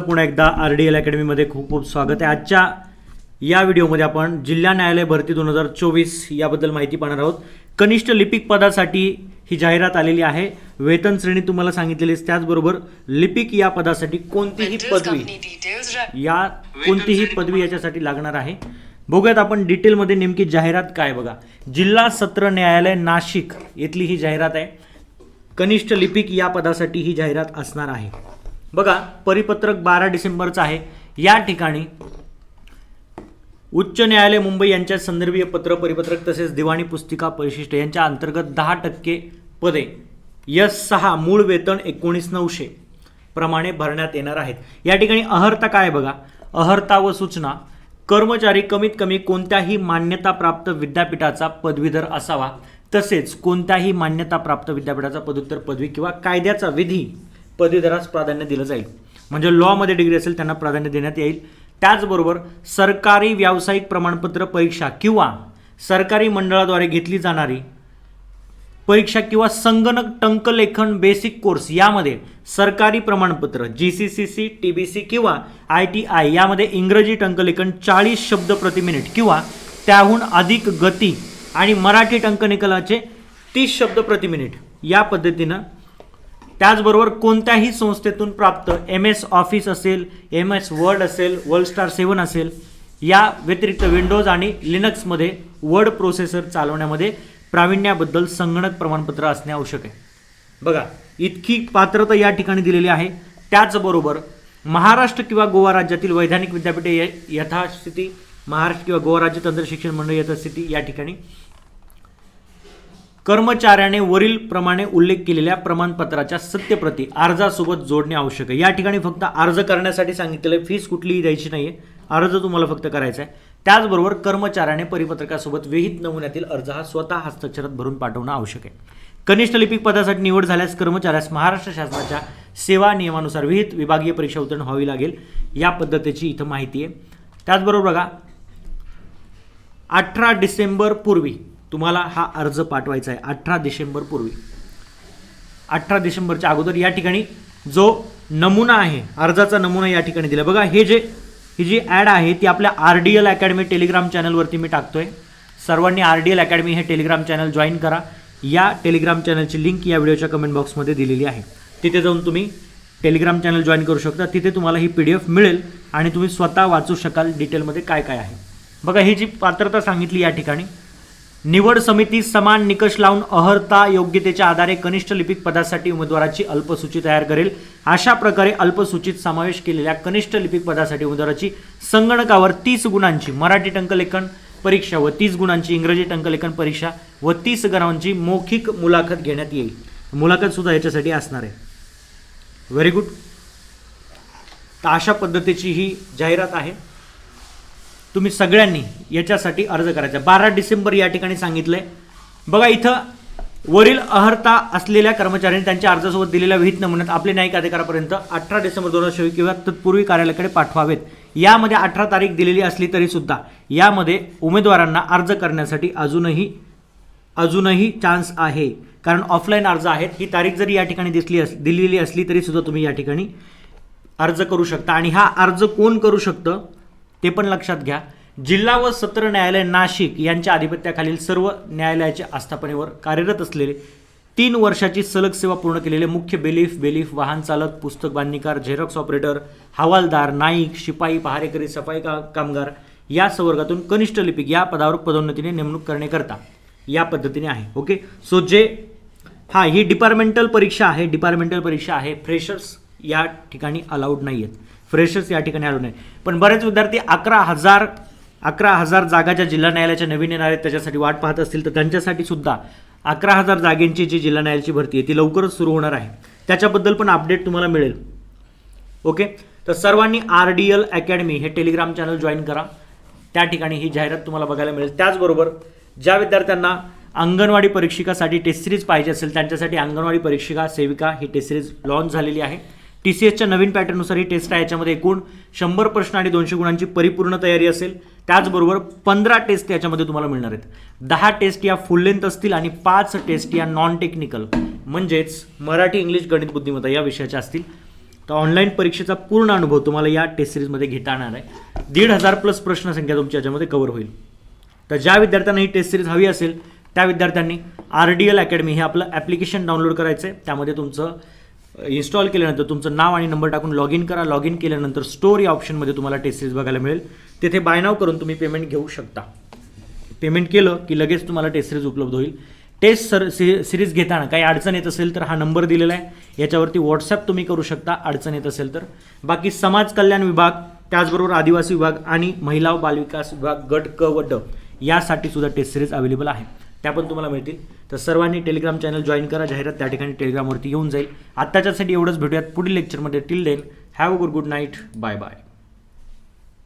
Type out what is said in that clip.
पुन्हा एकदा R D L अकॅडमीमध्ये खूप खूप स्वागत आहे. आजच्या या व्हिडिओमध्ये आपण जिल्हा न्यायालय भरती दोन हजार चोवीस याबद्दल माहिती पाहणार आहोत. कनिष्ठ लिपिक पदासाठी ही जाहिरात आलेली आहे. वेतन श्रेणी तुम्हाला सांगितलेली त्याचबरोबर लिपिक या पदासाठी कोणतीही पदवी या कोणतीही पदवी याच्यासाठी लागणार आहे. बघूयात आपण डिटेलमध्ये नेमकी जाहिरात काय बघा. जिल्हा सत्र न्यायालय नाशिक इथली ही जाहिरात आहे. कनिष्ठ लिपिक या पदासाठी ही जाहिरात असणार आहे. बघा परिपत्रक बारा डिसेंबरचं आहे. या ठिकाणी उच्च न्यायालय मुंबई यांच्या संदर्भीय पत्र परिपत्रक तसेच दिवाणी पुस्तिका परिशिष्ट यांच्या अंतर्गत दहा टक्के पदे. यस सहा मूळ वेतन एकोणीस नऊशे प्रमाणे भरण्यात येणार आहेत. या ठिकाणी अहर्ता काय बघा? अहर्ता व सूचना. कर्मचारी कमीत कमी कोणत्याही मान्यताप्राप्त विद्यापीठाचा पदवीधर असावा. तसेच कोणत्याही मान्यताप्राप्त विद्यापीठाचा पदव्युत्तर पदवी किंवा कायद्याचा विधी पदवीधरास प्राधान्य दिलं जाईल. म्हणजे लॉमध्ये डिग्री असेल त्यांना प्राधान्य देण्यात येईल. त्याचबरोबर सरकारी व्यावसायिक प्रमाणपत्र परीक्षा किंवा सरकारी मंडळाद्वारे घेतली जाणारी परीक्षा किंवा संगणक टंकलेखन बेसिक कोर्स यामध्ये सरकारी प्रमाणपत्र G C C C T B C किंवा आय टी आय यामध्ये इंग्रजी टंकलेखन चाळीस शब्द प्रति मिनिट किंवा त्याहून अधिक गती आणि मराठी टंकलेखनाचे तीस शब्द प्रति मिनिट या पद्धतीनं त्याचबरोबर कोणत्याही संस्थेतून प्राप्त एम एस ऑफिस असेल एम एस वर्ड असेल वर्ल्ड स्टार सेवन असेल या व्यतिरिक्त विंडोज आणि लिनक्समध्ये वर्ड प्रोसेसर चालवण्यामध्ये प्रावीण्याबद्दल संगणक प्रमाणपत्र असणे आवश्यक आहे. बघा इतकी पात्रता या ठिकाणी दिलेली आहे. त्याचबरोबर महाराष्ट्र किंवा गोवा राज्यातील वैधानिक विद्यापीठे य- यथास्थिती महाराष्ट्र किंवा गोवा राज्य तंत्र शिक्षण मंडळ यथास्थिती या ठिकाणी कर्मचाऱ्याने वरील प्रमाणे उल्लेख केलेल्या प्रमाणपत्राच्या सत्यप्रती अर्जासोबत जोडणे आवश्यक आहे. या ठिकाणी फक्त अर्ज करण्यासाठी सांगितलेलं आहे फीस कुठलीही द्यायची नाही आहे अर्ज तुम्हाला फक्त करायचा आहे. त्याचबरोबर कर्मचाऱ्याने परिपत्रकासोबत विहित नमुन्यातील अर्ज हा स्वतः हस्ताक्षरात भरून पाठवणं आवश्यक आहे. कनिष्ठ लिपिक पदासाठी निवड झाल्यास कर्मचाऱ्यास महाराष्ट्र शासनाच्या सेवा नियमानुसार विहित विभागीय परीक्षा उत्तीर्ण व्हावी लागेल. या पद्धतीची इथं माहिती आहे. त्याचबरोबर बघा अठरा डिसेंबर पूर्वी तुम्हाला हा अर्ज पाठवायचा आहे अठरा डिसेंबरपूर्वी अठरा डिसेंबरच्या अगोदर या ठिकाणी जो नमुना आहे अर्जाचा नमुना या ठिकाणी दिला. बघा हे जे ही जी ॲड आहे ती आपल्या R D L academy telegram चॅनलवरती मी टाकतो आहे सर्वांनी आर डी एल अकॅडमी हे टेलिग्राम चॅनल जॉईन करा. या टेलिग्राम चॅनलची लिंक या व्हिडिओच्या कमेंट बॉक्समध्ये दिलेली आहे. तिथे जाऊन तुम्ही टेलिग्राम चॅनल जॉईन करू शकता. तिथे तुम्हाला ही पी डी एफ मिळेल आणि तुम्ही स्वतः वाचू शकाल डिटेलमध्ये काय काय आहे. बघा ही जी पात्रता सांगितली या ठिकाणी निवड समिती समान निकष लावून अहर्ता योग्यतेच्या आधारे कनिष्ठ लिपिक पदासाठी उमेदवाराची अल्पसूची तयार करेल. अशा प्रकारे अल्पसूचित समावेश केलेल्या कनिष्ठ लिपिक पदासाठी उमेदवाराची संगणकावर तीस गुणांची मराठी टंकलेखन परीक्षा व तीस गुणांची इंग्रजी टंकलेखन परीक्षा व तीस गुणांची मौखिक मुलाखत घेण्यात येईल. मुलाखत सुद्धा याच्यासाठी असणार आहे. व्हेरी गुड तर अशा पद्धतीची ही जाहिरात आहे. तुम्ही सगळ्यांनी याच्यासाठी अर्ज करायचा. बारा डिसेंबर या ठिकाणी सांगितलंय. बघा इथं वरील अहर्ता असलेल्या कर्मचाऱ्यांनी त्यांच्या अर्जासोबत दिलेल्या विहित नमुन्यात आपले न्यायिक अधिकारापर्यंत अठरा डिसेंबर दोन हजार चोवीस किंवा तत्पूर्वी कार्यालयाकडे पाठवावेत. यामध्ये अठरा तारीख दिलेली असली तरी सुद्धा यामध्ये उमेदवारांना अर्ज करण्यासाठी अजूनही अजूनही चान्स आहे. कारण ऑफलाईन अर्ज आहेत. ही तारीख जरी या ठिकाणी दिसली अस दिलेली असली तरी सुद्धा तुम्ही या ठिकाणी अर्ज करू शकता. आणि हा अर्ज कोण करू शकतं? ते पण लक्षात घ्या. जिल्हा व सत्र न्यायालय नाशिक यांच्या आधिपत्याखालील सर्व न्यायालयाच्या आस्थापनेवर कार्यरत असलेले तीन वर्षाची सलग सेवा पूर्ण केलेले मुख्य बेलीफ बेलीफ वाहन चालक पुस्तक बांधणीकार झेरॉक्स ऑपरेटर हवालदार नाईक शिपाई पहारेकरी सफाई का कामगार या संवर्गातून कनिष्ठ लिपिक या पदावर पदोन्नतीने नेमणूक करण्याकरता या पद्धतीने आहे. ओके सो जे हा ही डिपार्टमेंटल परीक्षा आहे. डिपार्टमेंटल परीक्षा आहे. फ्रेशर्स या ठिकाणी अलाउड नाही आहेत फ्रेशर्स या ठिकाणी अलाउड नाही पण बरेच विद्यार्थी अकरा हजार अकरा हजार जागा ज्या जिल्हा न्यायालयाच्या नवीन येणार आहेत त्याच्यासाठी वाट पाहत असतील तर त्यांच्यासाठी सुद्धा अकरा हजार जागेंची जी जिल्हा न्यायालयाची भरती आहे ती लवकरच सुरू होणार आहे. त्याच्याबद्दल पण अपडेट तुम्हाला मिळेल. ओके तर सर्वांनी आर डी एल अकॅडमी हे टेलिग्राम चॅनल जॉईन करा. त्या ठिकाणी ही जाहिरात तुम्हाला बघायला मिळेल. त्याचबरोबर ज्या विद्यार्थ्यांना अंगणवाडी परीक्षिकासाठी टेस्ट सिरीज पाहिजे असेल त्यांच्यासाठी अंगणवाडी परीक्षिका सेविका ही टेस्ट सिरीज लॉन्च झालेली आहे. टी सी एसच्या नवीन पॅटर्ननुसार ही टेस्ट आहे. याच्यामध्ये एकूण शंभर प्रश्न आणि दोनशे गुणांची परिपूर्ण तयारी असेल. त्याचबरोबर पंधरा टेस्ट याच्यामध्ये तुम्हाला मिळणार आहेत. दहा टेस्ट या फुल लेंथ असतील आणि पाच टेस्ट या नॉन टेक्निकल म्हणजेच मराठी इंग्लिश गणित बुद्धिमत्ता या विषयाच्या असतील. तर ऑनलाईन परीक्षेचा पूर्ण अनुभव तुम्हाला या टेस्ट सिरीजमध्ये घेता येणार आहे. दीड हजार प्लस प्रश्नसंख्या तुमच्या याच्यामध्ये कव्हर होईल. तर ज्या विद्यार्थ्यांना ही टेस्ट सिरीज हवी असेल त्या विद्यार्थ्यांनी आर डी एल अकॅडमी हे आपलं ॲप्लिकेशन डाउनलोड करायचं आहे त्यामध्ये तुमचं इन्स्टॉल केल्यानंतर तुमचं नाव आणि नंबर टाकून लॉग इन करा. लॉग इन केल्यानंतर स्टोर या ऑप्शनमध्ये तुम्हाला टेस्ट सिरीज बघायला मिळेल. तेथे बाय नाव करून तुम्ही पेमेंट घेऊ शकता. पेमेंट केलं की लगेच तुम्हाला टेस्ट सिरीज उपलब्ध होईल. टेस्ट सर सि सिरीज घेताना काही अडचण येत असेल तर हा नंबर दिलेला आहे. याच्यावरती व्हॉट्सअप तुम्ही करू शकता. अडचण येत असेल तर. बाकी समाज कल्याण विभाग त्याचबरोबर आदिवासी विभाग आणि महिला बालविकास विभाग गट क व ड यासाठी सुद्धा टेस्ट सिरीज अवेलेबल आहे. त्या पण तुम्हाला मिळतील. तर सर्वांनी टेलिग्राम चॅनल जॉईन करा. जाहिरात त्या ठिकाणी टेलिग्रामवरती येऊन जाईल. आत्ताच्यासाठी एवढंच. भेटूयात पुढील लेक्चरमध्ये till then have a good good night bye bye